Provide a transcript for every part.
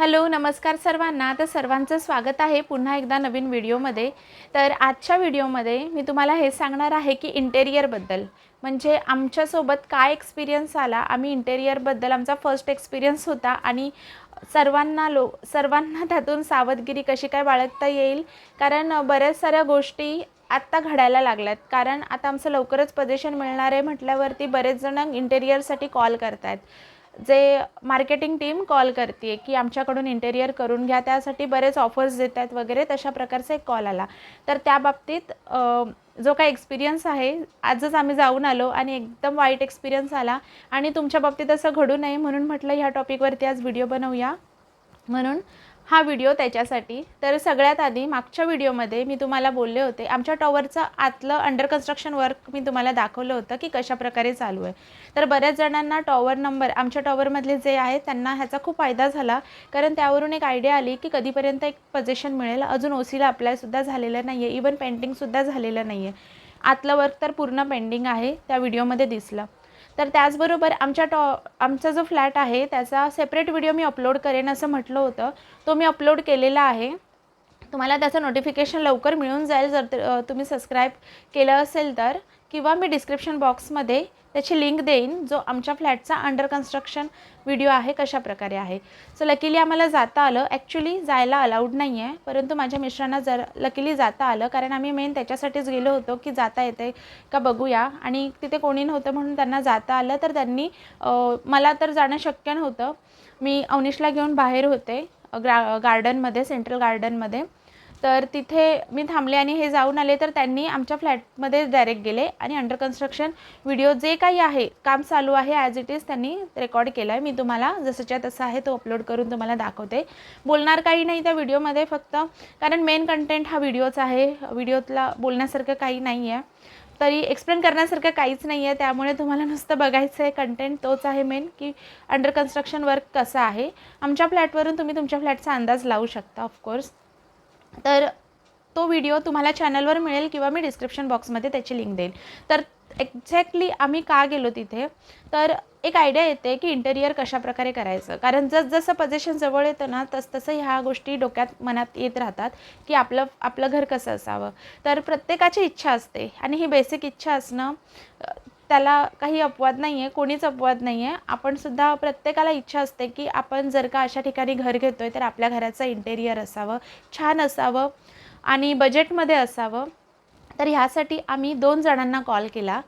Hello नमस्कार सर्वांना. तर सर्वांचं स्वागत आहे पुन्हा एकदा नवीन व्हिडिओमध्ये. तर आजच्या व्हिडिओमध्ये मी तुम्हाला हे सांगणार आहे की इंटेरियरबद्दल म्हणजे आमच्यासोबत काय एक्सपिरियन्स आला? आम्ही इंटेरियरबद्दल आमचा फर्स्ट एक्सपिरियन्स होता आणि सर्वांना लो सर्वांना त्यातून सावधगिरी कशी काय बाळगता येईल? कारण बऱ्याच साऱ्या गोष्टी आत्ता घडायला लागल्यात. कारण आता आमचं लवकरच पोझिशन मिळणार आहे म्हटल्यावरती बरेच जण इंटेरियरसाठी कॉल करत आहेत जे मार्केटिंग टीम कॉल करते की आमच्याकडून इंटेरियर करून घ्या त्यासाठी बरेच ऑफर्स देत आहेत वगैरे तशा प्रकारचा एक कॉल आला. तर त्या बाबतीत जो काही एक्सपिरियन्स आहे आजच आम्ही जाऊन आलो आणि एकदम वाईट एक्सपिरियन्स आला आणि तुमच्या बाबतीत असं घडू नये म्हणून म्हटलं ह्या टॉपिकवरती आज व्हिडिओ बनवूया. म्हणून हा व्हिडिओ त्याच्यासाठी. तर सगळ्यात आधी मागच्या व्हिडिओमध्ये मी तुम्हाला बोलले होते आमच्या टॉवरचं आतलं अंडर कन्स्ट्रक्शन वर्क मी तुम्हाला दाखवलं होतं की कशा प्रकारे चालू आहे. तर बऱ्याच जणांना टॉवर नंबर आमच्या टॉवरमधले जे आहेत त्यांना ह्याचा खूप फायदा झाला कारण त्यावरून एक आयडिया आली की कधीपर्यंत एक पोझिशन मिळेल. अजून ओ सीला अप्लायसुद्धा झालेलं नाही आहे इवन पेंटिंगसुद्धा झालेलं नाही आहे आतलं वर्क तर पूर्ण पेंडिंग आहे त्या व्हिडिओमध्ये दिसलं. तर त्याचबरोबर आमच्या टॉ आमचा जो फ्लॅट आहे त्याचा सेपरेट व्हिडिओ मी अपलोड करेन असं म्हटलं होतं. तो मी अपलोड केलेला आहे. तुम्हाला त्याचं नोटिफिकेशन लवकर मिळून जाईल. जर तुम्ही सबस्क्राईब केलं असेल तर किंवा मी डिस्क्रिप्शन बॉक्समध्ये त्याची लिंक देईन जो आमच्या फ्लॅटचा अंडर कन्स्ट्रक्शन व्हिडिओ आहे कशा प्रकारे आहे. सो लकीली आम्हाला जाता आलं. ॲक्च्युली जायला अलाउड नाही आहे परंतु माझ्या मिस्टरांना जर लकीली जाता आलं कारण आम्ही मेन त्याच्यासाठीच गेलो होतो की जाता येते का बघूया. आणि तिथे कोणी नव्हतं म्हणून त्यांना जाता आलं तर त्यांनी मला तर जाणं शक्य नव्हतं. मी अवनिशला घेऊन बाहेर होते ग्रा गार्डनमध्ये सेंट्रल गार्डनमध्ये तर तिथे मी थांबले आणि हे जाऊन आले तर त्यांनी आमच्या फ्लॅटमध्ये डायरेक्ट गेले आणि अंडर कन्स्ट्रक्शन व्हिडिओ जे काही आहे काम चालू आहे ॲज इट इज त्यांनी रेकॉर्ड केलं आहे मी तुम्हाला जसंच्या तसं आहे तो अपलोड करून तुम्हाला दाखवते. बोलणार काही नाही त्या व्हिडिओमध्ये फक्त कारण मेन कंटेंट हा व्हिडिओच आहे. व्हिडिओतला बोलण्यासारखं काही नाही आहे तरी एक्सप्लेन करण्यासारखं काहीच नाही आहे त्यामुळे तुम्हाला नुसतं बघायचं आहे कंटेंट तोच आहे मेन की अंडर कन्स्ट्रक्शन वर्क कसं आहे. आमच्या फ्लॅटवरून तुम्ही तुमच्या फ्लॅटचा अंदाज लावू शकता ऑफकोर्स तर तो व्हिडिओ तुम्हाला चॅनलवर मिळेल किंवा मी डिस्क्रिप्शन बॉक्समध्ये त्याची लिंक देईल. तर एक्झॅक्टली आम्ही का गेलो तिथे? तर एक आयडिया येते की इंटेरियर कशाप्रकारे करायचं. कारण जसजसं पजेशन जवळ येतं ना तस तसं ह्या गोष्टी डोक्यात मनात येत राहतात की आपलं आपलं घर कसं असावं. तर प्रत्येकाची इच्छा असते. आणि ही बेसिक इच्छा असणं त्याला काही अपवाद नाही आहे कोणीच अपवाद नाही आहे आपणसुद्धा प्रत्येकाला इच्छा असते की आपण जर का अशा ठिकाणी घर घेतो आहे तर आपल्या घराचं इंटेरियर असावं छान असावं आणि बजेटमध्ये असावं. तर ह्यासाठी आम्ही दोन जणांना कॉल. केला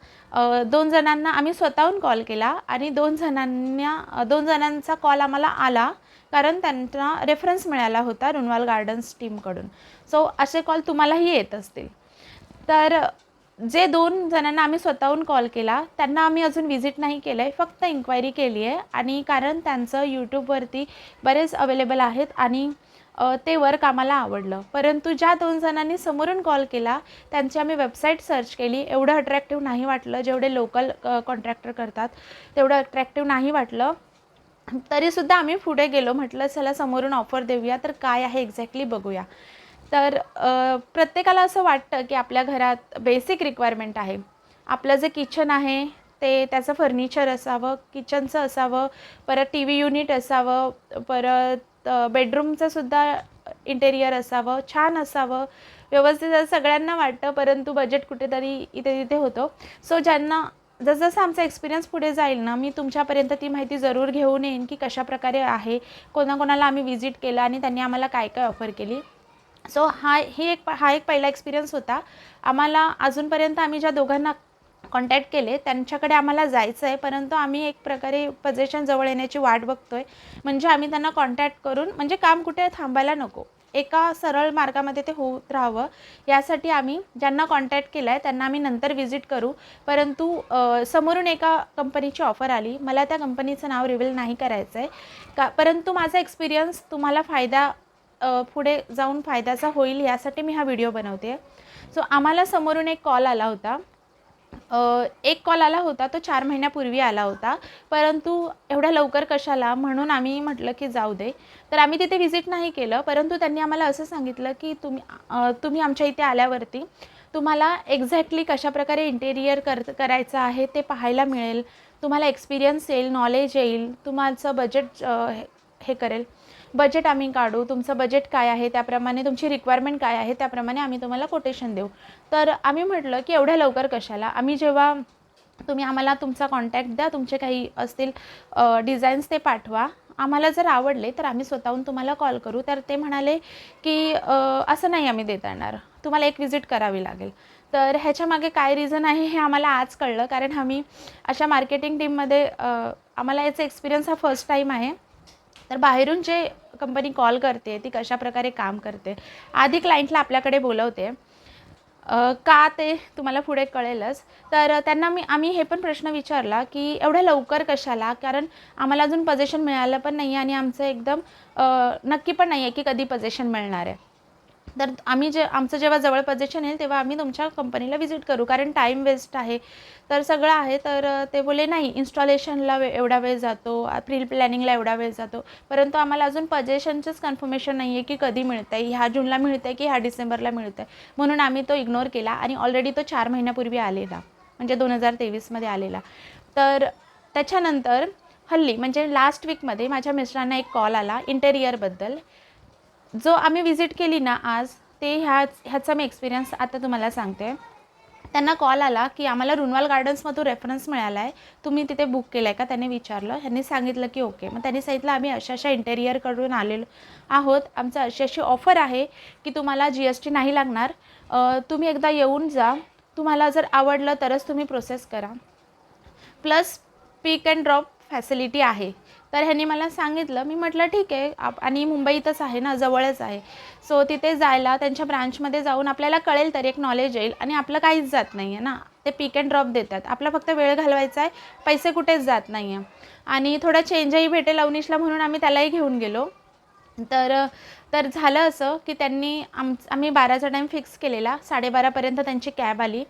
दोन जणांना आम्ही स्वतःहून कॉल केला आणि दोन जणांना दोन जणांचा कॉल आम्हाला आला कारण त्यांना रेफरन्स मिळाला होता रुनवाल गार्डन्स टीमकडून सो असे कॉल तुम्हालाही येत असतील. तर जे दोन जणांना आम्ही स्वतःहून कॉल केला त्यांना आम्ही अजून व्हिजिट नाही केलं आहे फक्त इन्क्वायरी केली आहे आणि कारण त्यांचं यूट्यूबवरती बरेच अवेलेबल आहेत आणि ते वर्क आम्हाला आवडलं. परंतु ज्या दोन जणांनी समोरून कॉल केला त्यांची आम्ही वेबसाईट सर्च केली. एवढं अट्रॅक्टिव्ह नाही वाटलं जेवढे लोकल कॉन्ट्रॅक्टर करतात तेवढं अट्रॅक्टिव्ह नाही वाटलं. तरीसुद्धा आम्ही पुढे गेलो म्हटलं चला समोरून ऑफर देऊया तर काय आहे एक्झॅक्टली बघूया. तर प्रत्येकाला असं वाटतं की आपल्या घरात बेसिक रिक्वायरमेंट आहे. आपलं जे किचन आहे ते त्याचं फर्निचर असावं किचनचं असावं परत टी व्ही युनिट असावं परत बेडरूमचंसुद्धा इंटेरियर असावं छान असावं. व्यवस्थित सगळ्यांना वाटतं परंतु बजेट कुठेतरी इथे तिथे होतं. सो ज्यांना जसजसं आमचा एक्सपिरियन्स पुढे जाईल ना मी तुमच्यापर्यंत ती माहिती जरूर घेऊन येईन की कशाप्रकारे आहे कोणाकोणाला आम्ही व्हिजिट केलं आणि त्यांनी आम्हाला काय काय ऑफर केली. सो हा ही एक हा एक पहिला एक्सपिरियन्स होता. आम्हाला अजूनपर्यंत आम्ही ज्या दोघांना कॉन्टॅक्ट केले त्यांच्याकडे आम्हाला जायचं आहे परंतु आम्ही एक प्रकारे पजेशन जवळ येण्याची वाट बघतो आहे म्हणजे आम्ही त्यांना कॉन्टॅक्ट करून म्हणजे काम कुठे थांबायला नको. एका सरळ मार्गामध्ये ते होत राहावं. यासाठी आम्ही ज्यांना कॉन्टॅक्ट केला आहे त्यांना आम्ही नंतर व्हिजिट करू. परंतु समोरून एका कंपनीची ऑफर आली. मला त्या कंपनीचं नाव रिव्हील नाही करायचं आहे का परंतु माझा एक्सपिरियन्स तुम्हाला फायदा पुढे जाऊन फायद्याचा होईल यासाठी मी हा व्हिडिओ बनवते. सो आम्हाला समोरून एक कॉल आला होता. एक कॉल आला होता तो चार महिन्यापूर्वी आला होता. परंतु एवढ्या लवकर कशाला? म्हणून आम्ही म्हटलं की जाऊ दे. तर आम्ही तिथे व्हिजिट नाही केलं परंतु त्यांनी आम्हाला असं सांगितलं की तुम्ही तुम्ही आमच्या इथे आल्यावरती तुम्हाला एक्झॅक्टली कशाप्रकारे इंटेरियर कर करायचं आहे ते पाहायला मिळेल. तुम्हाला एक्सपिरियन्स येईल नॉलेज येईल. तुमचं बजेट हे करेल. बजेट आम्ही काढू तुमचं बजेट काय आहे त्याप्रमाणे तुमची रिक्वायरमेंट काय आहे त्याप्रमाणे आम्ही तुम्हाला कोटेशन देऊ. तर आम्ही म्हटलं की एवढ्या लवकर कशाला? आम्ही जेव्हा तुम्ही आम्हाला तुमचा कॉन्टॅक्ट द्या तुमचे काही असतील डिझाईन्स ते पाठवा. आम्हाला जर आवडले तर आम्ही स्वतःहून तुम्हाला कॉल करू. तर ते म्हणाले की असं नाही आम्ही देता येणार. तुम्हाला एक विजिट करावी लागेल. तर ह्याच्यामागे काय रिझन आहे हे आम्हाला आज कळलं. कारण आम्ही अशा मार्केटिंग टीममध्ये आम्हाला याचा एक्सपिरियन्स हा फर्स्ट टाईम आहे. तर बाहेरून जे कंपनी कॉल करते ती कशा प्रकारे काम करते? आधी क्लायंटला आपल्याकडे बोलवते का ते तुम्हाला पुढे कळेलच. तर त्यांना मी आम्ही हे पण प्रश्न विचारला की एवढ्या लवकर कशाला? कारण आम्हाला अजून पोझिशन मिळालं पण नाही आहे आणि आमचं एकदम नक्की पण नाही आहे की कधी पोझिशन मिळणार आहे. तर आम्ही जे आमचं जेव्हा जवळ पजेशन येईल तेव्हा आम्ही तुमच्या कंपनीला व्हिजिट करू. कारण टाईम वेस्ट आहे. तर सगळं आहे तर ते बोले नाही इन्स्टॉलेशनला वे एवढा वेळ जातो प्री प्लॅनिंगला एवढा वेळ जातो. परंतु आम्हाला अजून पजेशनचंच कन्फर्मेशन नाही आहे की कधी मिळतं आहे ह्या जूनला मिळतं आहे की ह्या डिसेंबरला मिळतं आहे म्हणून आम्ही तो इग्नोर केला आणि ऑलरेडी तो चार महिन्यापूर्वी आलेला. म्हणजे दोन हजार तेवीसमध्ये आलेला. तर त्याच्यानंतर हल्ली म्हणजे लास्ट वीकमध्ये माझ्या मिस्टरांना एक कॉल आला इंटेरियरबद्दल जो आम्ही विजिट केली ना आज ते ह्या ह्याचा मी एक्सपिरियन्स आता तुम्हाला सांगते. त्यांना कॉल आला की आम्हाला रुनवाल गार्डन्समधून रेफरन्स मिळाला आहे तुम्ही तिथे बुक केलं आहे का? त्यांनी विचारलं. ह्यांनी सांगितलं की ओके मग त्यांनी सांगितलं आम्ही अशा अशा इंटेरियरकडून आलेलो आहोत. आमचं अशी अशी ऑफर आहे की तुम्हाला जी एस टी नाही लागणार. तुम्ही एकदा येऊन जा. तुम्हाला जर आवडलं तरच तुम्ही प्रोसेस करा. Plus pick and drop facility आहे. तर ह्यांनी मला सांगितलं मी म्हटलं ठीक आहे आप आणि मुंबईतच आहे ना जवळच आहे. सो तिथे जायला त्यांच्या ब्रांचमध्ये जाऊन आपल्याला कळेल तरी एक नॉलेज येईल आणि आपलं काहीच जात नाही आहे ना. ते पिक अँड ड्रॉप देतात. आपला फक्त वेळ घालवायचा आहे पैसे कुठेच जात नाही आहे आणि थोडा चेंजही भेटेल अवनिशला म्हणून आम्ही त्यालाही घेऊन गेलो. तर तर झालं असं की त्यांनी आम आम्ही बाराचा टाईम फिक्स केलेला. साडेबारापर्यंत त्यांची कॅब आली.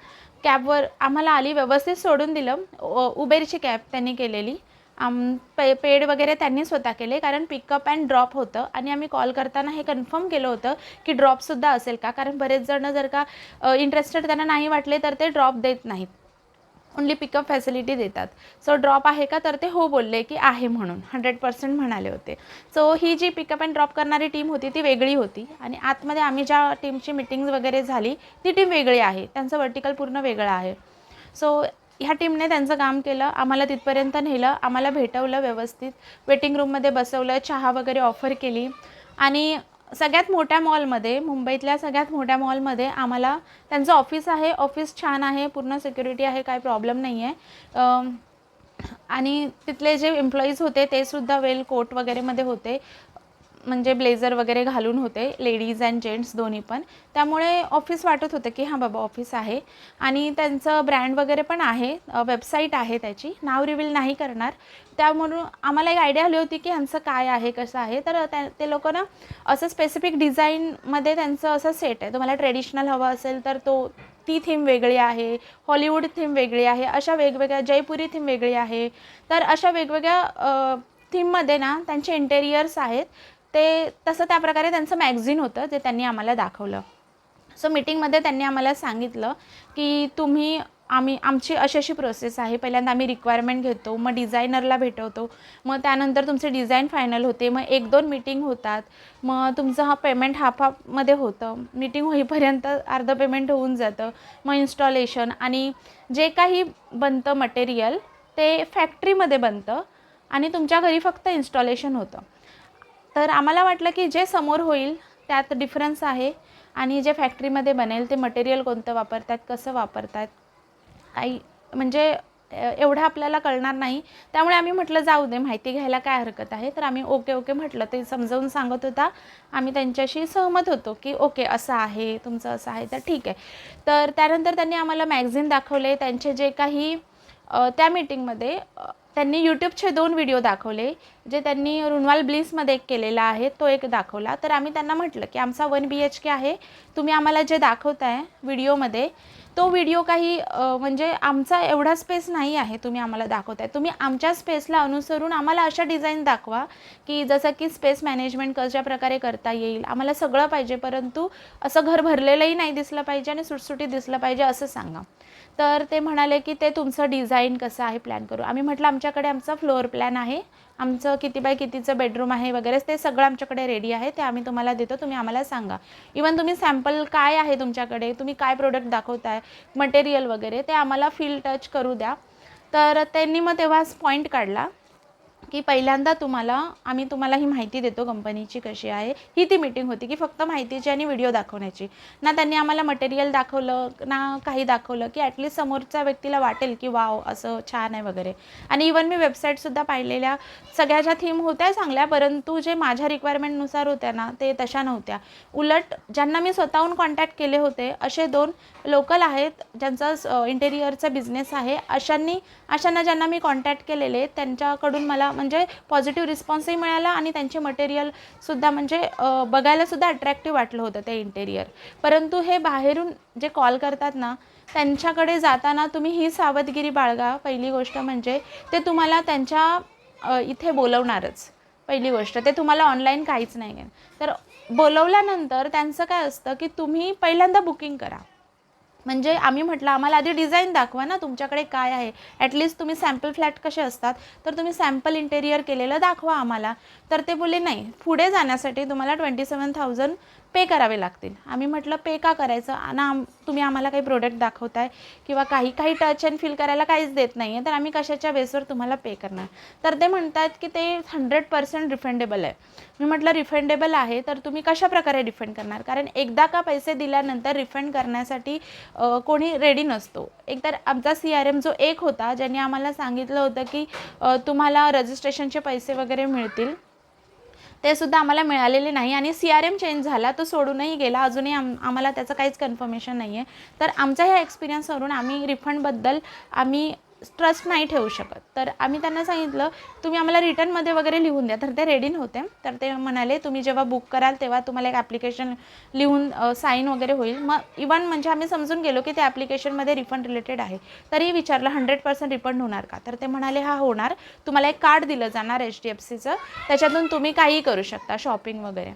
कॅबवर आम्हाला आली व्यवस्थित सोडून दिलं. उ- उबेरची कॅब त्यांनी केलेली. आम पे पेड वगैरे त्यांनी स्वतः केले कारण पिकअप अँड ड्रॉप होतं. आणि आम्ही कॉल करताना हे कन्फर्म केलं होतं की ड्रॉपसुद्धा असेल का? कारण बरेच जण जर का इंटरेस्टेड त्यांना नाही वाटले तर ते ड्रॉप देत नाहीत. ओन्ली पिकअप फॅसिलिटी देतात. सो ड्रॉप आहे का? तर ते हो बोलले की आहे म्हणून. हंड्रेड पर्सेंट म्हणाले होते. सो ही जी पिकअप अँड ड्रॉप करणारी टीम होती ती वेगळी होती. आणि आतमध्ये आम्ही ज्या टीमची मिटिंग्ज वगैरे झाली ती टीम वेगळी आहे. त्यांचं वर्टिकल पूर्ण वेगळं आहे. सो ह्या टीमने त्यांचं काम केलं आम्हाला तिथपर्यंत नेलं आम्हाला भेटवलं व्यवस्थित वेटिंग रूममध्ये बसवलं चहा वगैरे ऑफर केली. आणि सगळ्यात मोठ्या मॉलमध्ये मुंबईतल्या सगळ्यात मोठ्या मॉलमध्ये आम्हाला त्यांचं ऑफिस आहे ऑफिस छान आहे पूर्ण सिक्युरिटी आहे काय प्रॉब्लेम नाही आहे आणि तिथले जे एम्प्लॉईज होते ते सुद्धा वेल कोट वगैरेमध्ये होते. म्हणजे ब्लेझर वगैरे घालून होते लेडीज अँड जेंट्स दोन्ही पण. त्यामुळे ऑफिस वाटत होतं की हां बाबा ऑफिस आहे. आणि त्यांचं ब्रँड वगैरे पण आहे वेबसाईट आहे त्याची. नाव रिव्हील नाही करणार. त्यामुळं आम्हाला एक आयडिया आली होती की ह्यांचं काय आहे कसं आहे. तर त्या ते लोक ना असं स्पेसिफिक डिझाईनमध्ये त्यांचं असं सेट आहे. तुम्हाला ट्रेडिशनल हवं असेल तर तो ती थीम वेगळी आहे हॉलिवूड थीम वेगळी आहे अशा वेगवेगळ्या जयपुरी थीम वेगळी आहे. तर अशा वेगवेगळ्या थीममध्ये ना त्यांचे इंटेरियर्स आहेत. ते तसं त्या प्रकारे त्यांचं मॅगझिन होतं जे त्यांनी आम्हाला दाखवलं. सो मीटिंगमध्ये त्यांनी आम्हाला सांगितलं की तुम्ही आम्ही आमची अशी अशी प्रोसेस आहे. पहिल्यांदा आम्ही रिक्वायरमेंट घेतो मग डिझायनरला भेटवतो. मग त्यानंतर तुमचे डिझाईन फायनल होते. मग एक दोन मीटिंग होतात. मग तुमचं हा पेमेंट हाफ हाफमध्ये होतं. मीटिंग होईपर्यंत अर्धं पेमेंट होऊन जातं. मग इन्स्टॉलेशन आणि जे काही बनतं मटेरियल ते फॅक्टरीमध्ये बनतं आणि तुमच्या घरी फक्त इन्स्टॉलेशन होतं. तर आम्हाला वाटलं की जे समोर होईल त्यात डिफरन्स आहे. आणि जे फॅक्टरीमध्ये बनेल ते मटेरियल कोणतं वापरतात कसं वापरतात काही म्हणजे एवढं आपल्याला कळणार नाही. त्यामुळे आम्ही म्हटलं जाऊ दे माहिती घ्यायला काय हरकत आहे. तर आम्ही ओके ओके म्हटलं. ते समजावून सांगत होता. आम्ही त्यांच्याशी सहमत होतो की ओके असं आहे तुमचं असं आहे तर ठीक आहे. तर त्यानंतर त्यांनी आम्हाला मॅगझिन दाखवले. त्यांचे जे काही त्या मीटिंगमध्ये त्यांनी यूट्यूबचे दोन व्हिडिओ दाखवले जे त्यांनी रुनवाल ब्लिन्समध्ये एक केलेला आहे तो एक दाखवला. तर आम्ही त्यांना म्हटलं की आमचा वन बी एच के आहे तुम्ही आम्हाला जे दाखवताय व्हिडिओमध्ये तो व्हिडिओ काही म्हणजे आमचा एवढा स्पेस नाही आहे तुम्ही आम्हाला दाखवताय. तुम्ही आमच्या स्पेसला अनुसरून आम्हाला अशा डिझाईन दाखवा की जसं की स्पेस मॅनेजमेंट कशा प्रकारे करता येईल आम्हाला सगळं पाहिजे परंतु असं घर भरलेलंही नाही दिसलं पाहिजे आणि सुटसुटीत दिसलं पाहिजे असं सांगा. तर ते म्हणाले की ते तुमचं डिझाईन कसं आहे प्लॅन करू? आम्ही म्हटलं आमच्याकडे आमचा फ्लोअर प्लॅन आहे. आमचं किती बाय कितीचं बेडरूम आहे वगैरे. ते सगळं आमच्याकडे रेडी आहे. ते आम्ही तुम्हाला देतो. तुम्ही आम्हाला सांगा. इवन तुम्ही सॅम्पल काय आहे तुमच्याकडे? तुम्ही काय प्रोडक्ट दाखवताय? मटेरियल वगैरे. ते आम्हाला फील टच करू द्या. तर त्यांनी मग तेव्हाच पॉईंट काढला. की पहिल्यांदा तुम्हाला आम्ही तुम्हाला ही माहिती देतो कंपनीची कशी आहे. ही ती मीटिंग होती की फक्त माहितीची आणि व्हिडिओ दाखवण्याची. ना त्यांनी आम्हाला मटेरियल दाखवलं ना काही दाखवलं की ॲटलिस्ट समोरच्या व्यक्तीला वाटेल की वाव असं छान आहे वगैरे. आणि इवन मी वेबसाईटसुद्धा पाहिलेल्या सगळ्या ज्या थीम होत्या चांगल्या परंतु जे माझ्या रिक्वायरमेंटनुसार होत्या ना ते तशा नव्हत्या. उलट ज्यांना मी स्वतःहून कॉन्टॅक्ट केले होते असे दोन लोकल आहेत ज्यांचा इंटेरियरचा बिझनेस आहे अशांनी अशांना ज्यांना मी कॉन्टॅक्ट केलेले त्यांच्याकडून मला म्हणजे पॉझिटिव्ह रिस्पॉन्सही मिळाला आणि त्यांचे मटेरियलसुद्धा म्हणजे बघायलासुद्धा अट्रॅक्टिव्ह वाटलं होतं ते इंटेरियर परंतु हे बाहेरून जे कॉल करतात ना त्यांच्याकडे जाताना तुम्ही ही सावधगिरी बाळगा. पहिली गोष्ट म्हणजे ते तुम्हाला त्यांच्या इथे बोलवणारच. पहिली गोष्ट ते तुम्हाला ऑनलाईन काहीच नाही आहे तर बोलवल्यानंतर त्यांचं काय असतं की तुम्ही पहिल्यांदा बुकिंग करा. म्हणजे आम्ही म्हटलं आम्हाला आधी डिझाईन दाखवा ना तुमच्याकडे काय आहे. ॲटलिस्ट तुम्ही सॅम्पल फ्लॅट कसे असतात. तर तुम्ही सॅम्पल इंटेरियर केलेलं दाखवा आम्हाला. तर ते बोलले नाही पुढे जाण्यासाठी तुम्हाला ट्वेंटी सेवन थाउजंड पे करावे लागतील. आम्ही म्हटलं पे का करायचं? ना आम तुम्ही आम्हाला काही प्रोडक्ट दाखवताय किंवा काही काही टच अँड फील करायला काहीच देत नाही आहे तर आम्ही कशाच्या बेसवर तुम्हाला पे करणार? तर ते म्हणतात की ते हंड्रेड पर्सेंट रिफंडेबल आहे. मी म्हटलं रिफंडेबल आहे तर तुम्ही कशा प्रकारे रिफंड करणार? कारण एकदा का पैसे दिल्यानंतर रिफंड करण्यासाठी कोणी रेडी नसतो. एकतर आमचा सी आर एम जो एक होता ज्यांनी आम्हाला सांगितलं होतं की तुम्हाला रजिस्ट्रेशनचे पैसे वगैरे मिळतील ते सुद्धा आम्हाला मिळालेले नाही आणि सी आर एम चेंज झाला तो सोडूनही गेला. अजूनही आम आम्हाला त्याचं काहीच कन्फर्मेशन नाही आहे तर आमच्या ह्या एक्सपिरियन्सवरून आम्ही रिफंडबद्दल आम्ही ट्रस्ट नाही ठेवू शकत. तर आम्ही त्यांना सांगितलं तुम्ही आम्हाला रिटर्नमध्ये वगैरे लिहून द्या. तर ते रेडी नव्हते. तर ते म्हणाले तुम्ही जेव्हा बुक कराल तेव्हा तुम्हाला एक ॲप्लिकेशन लिहून साईन वगैरे होईल. मग इवन म्हणजे आम्ही समजून गेलो की ते ॲप्लिकेशनमध्ये रिफंड रिलेटेड आहे. तरी विचारलं हंड्रेड पर्सेंट रिफंड होणार का? तर ते म्हणाले हा होणार. तुम्हाला एक कार्ड दिलं जाणार एच डी एफ सीचं त्याच्यातून तुम्ही काहीही करू शकता शॉपिंग वगैरे.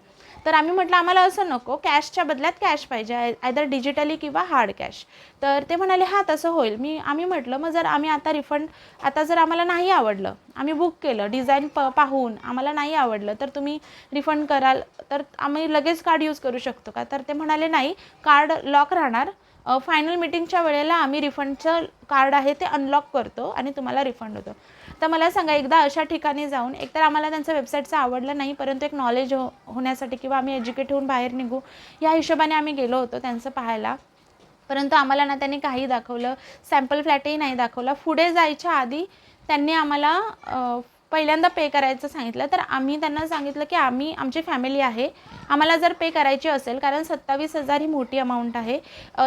तर आम्ही म्हटलं आम्हाला असं नको कॅशच्या बदल्यात कॅश पाहिजे आयदर डिजिटली किंवा हार्ड कॅश तर ते म्हणाले हां तसं होईल. मी आम्ही म्हटलं मग जर आम्ही आता रिफंड आता जर आम्हाला नाही आवडलं आम्ही बुक केलं डिझाईन प पाहून आम्हाला नाही आवडलं तर तुम्ही रिफंड कराल तर आम्ही लगेच कार्ड यूज करू शकतो का? तर ते म्हणाले नाही कार्ड लॉक राहणार फायनल मिटिंगच्या वेळेला आम्ही रिफंडचं कार्ड आहे ते अनलॉक करतो आणि तुम्हाला रिफंड होतो. तर मला सांगा एकदा अशा ठिकाणी जाऊन एकतर आम्हाला त्यांचं वेबसाईटचं आवडलं नाही परंतु एक नॉलेज हो होण्यासाठी किंवा आम्ही एज्युकेट होऊन बाहेर निघू या हिशोबाने आम्ही गेलो होतो त्यांचं पाहायला. परंतु आम्हाला ना त्यांनी काही दाखवलं सॅम्पल फ्लॅटही नाही दाखवला. पुढे जायच्या आधी त्यांनी आम्हाला पहिल्यांदा पे करायचं सांगितलं तर आम्ही त्यांना सांगितलं की आम्ही आमची फॅमिली आहे. आम्हाला जर पे करायची असेल कारण सत्तावीस हजार ही मोठी अमाऊंट आहे.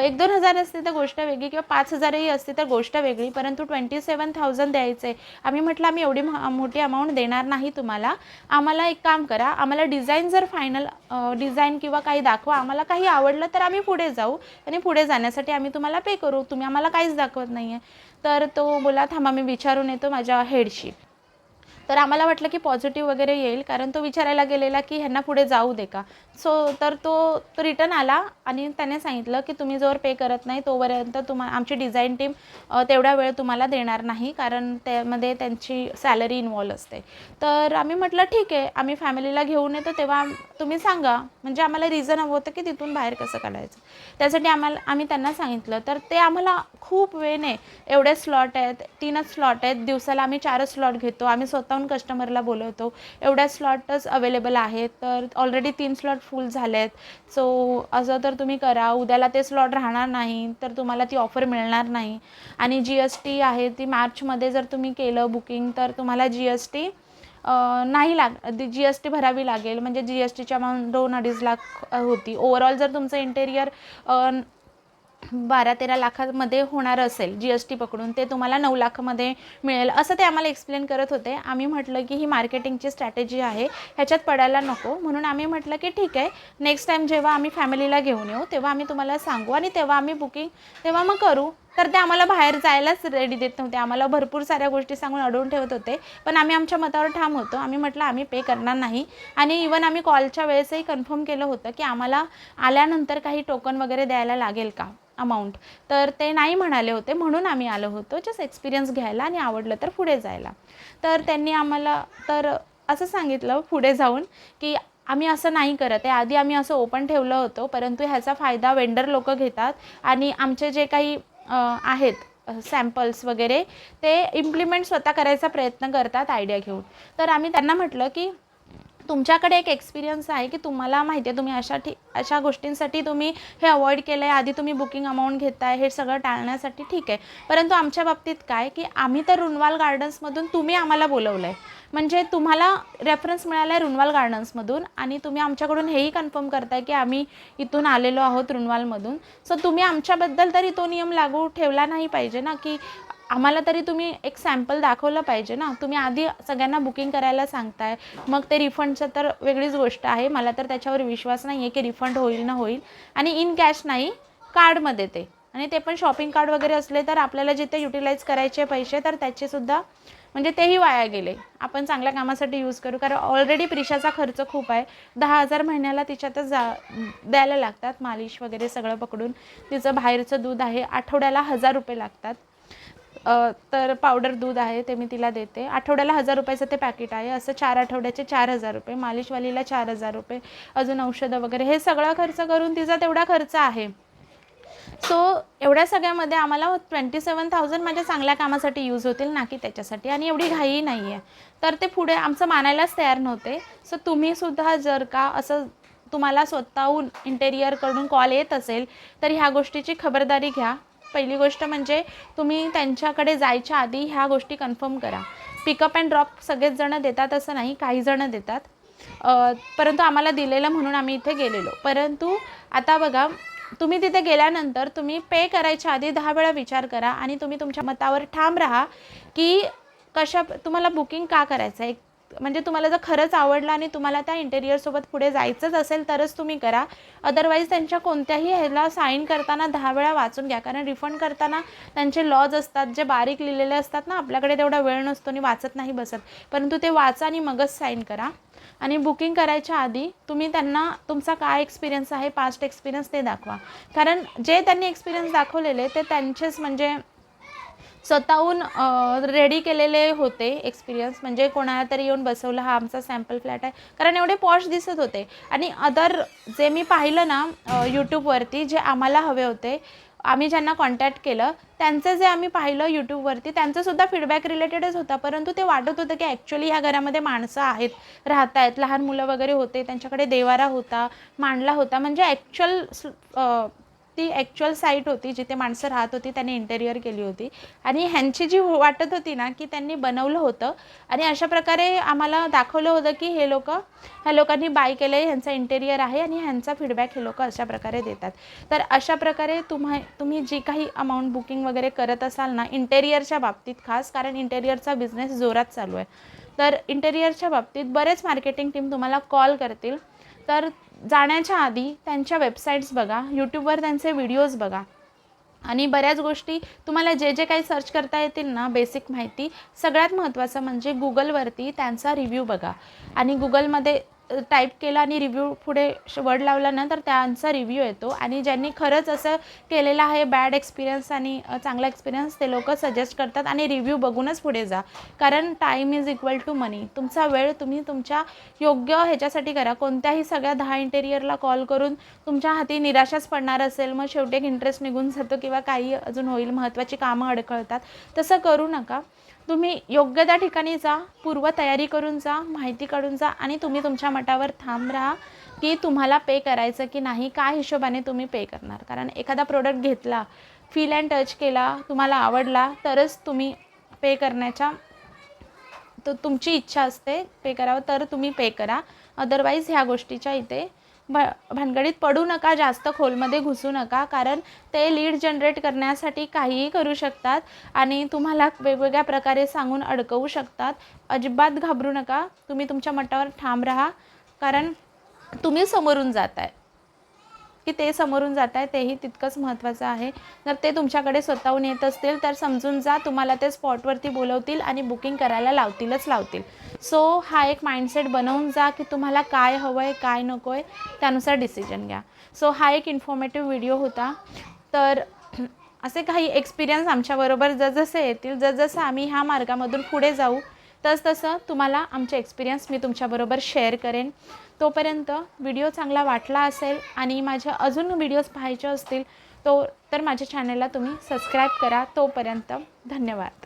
एक दोन हजार असते तर गोष्ट वेगळी किंवा पाच हजारही असते तर गोष्ट वेगळी परंतु ट्वेंटी सेवन थाउजंड द्यायचं. आहे आम्ही म्हटलं आम्ही एवढी मोठी अमाऊंट देणार नाही तुम्हाला. आम्हाला एक काम करा आम्हाला डिझाईन जर फायनल डिझाईन किंवा काही दाखवा आम्हाला काही आवडलं तर आम्ही पुढे जाऊ आणि पुढे जाण्यासाठी आम्ही तुम्हाला पे करू. तुम्ही आम्हाला काहीच दाखवत नाही आहे तर तो बोला थांबा मी विचारून येतो माझ्या हेडशी तर आम्हाला वाटलं की पॉझिटिव्ह वगैरे येईल कारण तो विचारायला गेलेला की ह्यांना पुढे जाऊ दे का? सो तर तो तो रिटर्न आला आणि त्याने सांगितलं की तुम्ही जोवर पे करत नाही तोपर्यंत तुम्हा आमची डिझाईन टीम तेवढा वेळ तुम्हाला देणार नाही कारण त्यामध्ये त्यांची सॅलरी इन्वॉल्व असते. तर आम्ही म्हटलं ठीक आहे आम्ही फॅमिलीला घेऊन येतो तेव्हा तुम्ही सांगा. म्हणजे आम्हाला रिझन हवं होतं की तिथून बाहेर कसं काढायचं. त्यासाठी आम्हाला आम्ही त्यांना सांगितलं तर ते आम्हाला खूप वेळने एवढे स्लॉट आहेत तीनच स्लॉट आहेत दिवसाला आम्ही चारच स्लॉट घेतो आम्ही स्वतः स्वतःहून कस्टमरला बोलवतो. एवढ्या स्लॉटच अवेलेबल आहेत तर ऑलरेडी तीन स्लॉट फुल झाले आहेत सो असं तर तुम्ही करा. उद्याला ते स्लॉट राहणार नाही तर तुम्हाला ती ऑफर मिळणार नाही. आणि जी एस टी आहे ती मार्चमध्ये जर तुम्ही केलं बुकिंग तर तुम्हाला जी एस टी नाही लाग जी एस टी भरावी लागेल. म्हणजे जी एस टीच्या अमाऊंट दोन अडीच लाख होती. ओवरऑल जर तुमचं इंटेरियर बारा तेरा लाखामध्ये होणार असेल जी एस टी पकडून ते तुम्हाला नऊ लाखामध्ये मिळेल असं ते आम्हाला एक्सप्लेन करत होते. आम्ही म्हटलं की ही मार्केटिंगची स्ट्रॅटेजी आहे ह्याच्यात पडायला नको. म्हणून आम्ही म्हटलं की ठीक आहे नेक्स्ट टाईम जेव्हा आम्ही फॅमिलीला घेऊन येऊ तेव्हा आम्ही तुम्हाला सांगू आणि तेव्हा आम्ही बुकिंग तेव्हा मग करू. तर ते आम्हाला बाहेर जायलाच रेडी देत नव्हते. आम्हाला भरपूर साऱ्या गोष्टी सांगून अडवून ठेवत होते. पण आम्ही आमच्या मतावर ठाम होतो. आम्ही म्हटलं आम्ही पे करणार नाही. आणि इवन आम्ही कॉलच्या वेळेसही कन्फर्म केलं होतं की आम्हाला आल्यानंतर काही टोकन वगैरे द्यायला लागेल का अमाऊंट तर ते नाही म्हणाले होते. म्हणून आम्ही आलो होतो. जस्ट एक्सपिरियन्स घ्यायला आणि आवडलं तर पुढे जायला. तर त्यांनी आम्हाला तर असं सांगितलं पुढे जाऊन की आम्ही असं नाही करत आहे. आधी आम्ही असं ओपन ठेवलं होतं. परंतु ह्याचा फायदा वेंडर लोक घेतात. आणि आमचे जे काही आहेत सॅम्पल्स वगैरे ते इम्प्लिमेंट स्वतः करायचा प्रयत्न करतात आयडिया घेऊन. तर आम्ही त्यांना म्हटलं की तुमच्याकडे एक एक्सपिरियन्स आहे की तुम्हाला माहिती आहे तुम्ही अशा ठी अशा गोष्टींसाठी तुम्ही हे अवॉइड केलं आहे आधी तुम्ही बुकिंग अमाऊंट घेताय हे सगळं टाळण्यासाठी ठीक आहे. परंतु आमच्या बाबतीत काय की आम्ही तर रुनवाल गार्डन्समधून तुम्ही आम्हाला बोलवलं आहे म्हणजे तुम्हाला रेफरन्स मिळाला आहे रुनवाल गार्डन्समधून आणि तुम्ही आमच्याकडून हेही कन्फर्म करताय की आम्ही इथून आलेलो आहोत रुनवालमधून सो तुम्ही आमच्याबद्दल तरी तो नियम लागू ठेवला नाही पाहिजे ना की आम्हाला तरी तुम्ही एक सॅम्पल दाखवलं पाहिजे ना. तुम्ही आधी सगळ्यांना बुकिंग करायला सांगताय. मग ते रिफंडचं तर वेगळीच गोष्ट आहे. मला तर त्याच्यावर विश्वास नाही आहे की रिफंड होईल ना होईल. आणि इन कॅश नाही कार्डमध्ये ते. आणि ते पण शॉपिंग कार्ड वगैरे असले तर आपल्याला जिथे युटिलाइज करायचे पैसे तर त्याचेसुद्धा म्हणजे तेही वाया गेले. आपण चांगल्या कामासाठी यूज करू. कारण ऑलरेडी प्रिशाचा खर्च खूप आहे. दहा हजार महिन्याला तिच्यातच जा द्यायला लागतात. मालिश वगैरे सगळं पकडून. तिचं बाहेरचं दूध आहे. आठवड्याला हजार रुपये लागतात. तर पावडर दूध आहे ते मी तिला देते. आठवड्याला हजार रुपयाचं ते पॅकेट आहे. असं चार आठवड्याचे चार हजार रुपये मालिशवालीला चार हजार रुपये अजून औषधं वगैरे. हे सगळं खर्च करून तिचा तेवढा खर्च आहे. सो एवढ्या सगळ्यामध्ये आम्हाला ट्वेंटी सेवन थाउजंड माझ्या चांगल्या कामासाठी यूज होतील ना की त्याच्यासाठी. आणि एवढी घाई नाही आहे तर ते पुढे आमचं मानायलाच तयार नव्हते. सो तुम्हीसुद्धा जर का असं तुम्हाला स्वतःहून इंटेरियरकडून कॉल येत असेल तर ह्या गोष्टीची खबरदारी घ्या. पहिली गोष्ट म्हणजे तुम्ही त्यांच्याकडे जायच्या आधी ह्या गोष्टी कन्फर्म करा. पिकअप अँड ड्रॉप सगळेच जणं देतात असं नाही काही जणं देतात. परंतु आम्हाला दिलेलं म्हणून आम्ही इथे गेलेलो. परंतु आता बघा तुम्ही तिथे गेल्यानंतर तुम्ही पे करायच्या आधी दहा वेळा विचार करा आणि तुम्ही तुमच्या मतावर ठाम राहा की कशा तुम्हाला बुकिंग का करायचं आहे म्हणजे तुम्हाला जर खरंच आवडलं आणि तुम्हाला त्या इंटेरियरसोबत पुढे जायचंच असेल तरच तुम्ही करा. अदरवाईज त्यांच्या कोणत्याही ह्याला साईन करताना दहा वेळा वाचून घ्या. कारण रिफंड करताना त्यांचे लॉज असतात जे बारीक लिहिलेले असतात ना आपल्याकडे तेवढा वेळ नसतो आणि वाचत नाही बसत. परंतु ते वाचा आणि मगच साईन करा. आणि बुकिंग करायच्या आधी तुम्ही त्यांना तुमचा काय एक्सपिरियन्स आहे पास्ट एक्सपिरियन्स ते दाखवा. कारण जे त्यांनी एक्सपिरियन्स दाखवलेले ते त्यांचेच म्हणजे स्वतःहून रेडी केलेले होते एक्सपिरियन्स म्हणजे कोणाला तरी येऊन बसवलं हा आमचा सॅम्पल फ्लॅट आहे. कारण एवढे पॉश दिसत होते. आणि अदर जे मी पाहिलं ना यूट्यूबवरती जे आम्हाला हवे होते आम्ही ज्यांना कॉन्टॅक्ट केलं त्यांचं जे आम्ही पाहिलं यूट्यूबवरती त्यांचासुद्धा फीडबॅक रिलेटेडच होता. परंतु ते वाटत होतं की ॲक्च्युली ह्या घरामध्ये माणसं आहेत राहत आहेत लहान मुलं वगैरे होते त्यांच्याकडे देवारा होता मांडला होता. म्हणजे ॲक्च्युअल ती ॲक्च्युअल साईट होती जिथे माणसं राहत होती त्यांनी इंटेरियर केली होती. आणि ह्यांची जी वाटत होती ना की त्यांनी बनवलं होतं. आणि अशा प्रकारे आम्हाला दाखवलं होतं की हे लोक ह्या लोकांनी बाय केलं आहे ह्यांचा इंटेरियर आहे आणि ह्यांचा फीडबॅक हे लोक अशा प्रकारे देतात. तर अशा प्रकारे तुम्हा तुम्ही जी काही अमाऊंट बुकिंग वगैरे करत असाल ना इंटेरियरच्या बाबतीत खास कारण इंटेरियरचा बिझनेस जोरात चालू आहे. तर इंटेरियरच्या बाबतीत बरेच मार्केटिंग टीम तुम्हाला कॉल करतील. तर जाण्याच्या आधी त्यांच्या वेबसाईट्स बघा यूट्यूबवर त्यांचे व्हिडिओज बघा. आणि बऱ्याच गोष्टी तुम्हाला जे जे काही सर्च करता येतील ना बेसिक माहिती सगळ्यात महत्त्वाचं म्हणजे गुगलवरती त्यांचा रिव्ह्यू बघा. आणि गुगलमध्ये टाईप केला आणि रिव्ह्यू पुढे वर्ड लावला ना तर त्यांचा रिव्ह्यू येतो. आणि ज्यांनी खरंच असं केलेलं आहे बॅड एक्सपिरियन्स आणि चांगला एक्सपिरियन्स ते लोक सजेस्ट करतात आणि रिव्ह्यू बघूनच पुढे जा. कारण time is equal to money तुमचा वेळ तुम्ही तुमच्या योग्य ह्याच्यासाठी करा. कोणत्याही सगळ्या दहा इंटेरियरला कॉल करून तुमच्या हाती निराशाच पडणार असेल मग शेवटी एक इंटरेस्ट निघून जातो किंवा काही अजून होईल महत्त्वाची कामं अडखळतात. तसं करू नका. तुम्ही योग्य त्या ठिकाणी जा पूर्व तयारी करून जा माहिती काढून जा आणि तुम्ही तुमच्या मटावर थांब राहा की तुम्हाला पे करायचं की नाही काय हिशोबाने तुम्ही पे करणार. कारण एखादा प्रोडक्ट घेतला फील अँड टच केला तुम्हाला आवडला तरच तुम्ही पे करण्याच्या तर तुमची इच्छा असते पे करावं तर तुम्ही पे करा. अदरवाईज ह्या गोष्टीच्या इथे भ भानगडीत पडू नका जास्त खोलमध्ये घुसू नका कारण ते लीड जनरेट करण्यासाठी काहीही करू शकतात आणि तुम्हाला वेगवेगळ्या प्रकारे सांगून अडकवू शकतात. अजिबात घाबरू नका तुम्ही तुमच्या मटावर ठाम राहा कारण तुम्ही समोरून जात आहे की ते समोरून जात आहे तेही तितकंच महत्त्वाचं आहे. जर ते तुमच्याकडे स्वतःहून येत असतील तर समजून जा तुम्हाला ते स्पॉटवरती बोलवतील आणि बुकिंग करायला लावतीलच लावतील. सो हा एक माइंडसेट बनवून जा की तुम्हाला काय हवं आहे काय नको आहे त्यानुसार डिसिजन घ्या. सो हा एक इन्फॉर्मेटिव्ह व्हिडिओ होता. तर असे काही एक्सपिरियन्स आमच्याबरोबर जसजसे येतील जसजसं आम्ही ह्या मार्गामधून पुढे जाऊ तसतसं तुम्हाला आमचे एक्सपिरियन्स मी तुमच्याबरोबर शेअर करेन. तोपर्यंत व्हिडिओ चांगला वाटला असेल आणि माझ्या अजून व्हिडिओज पाहायचे असतील तो तर माझ्या चॅनलला तुम्ही सबस्क्राईब करा. तोपर्यंत धन्यवाद.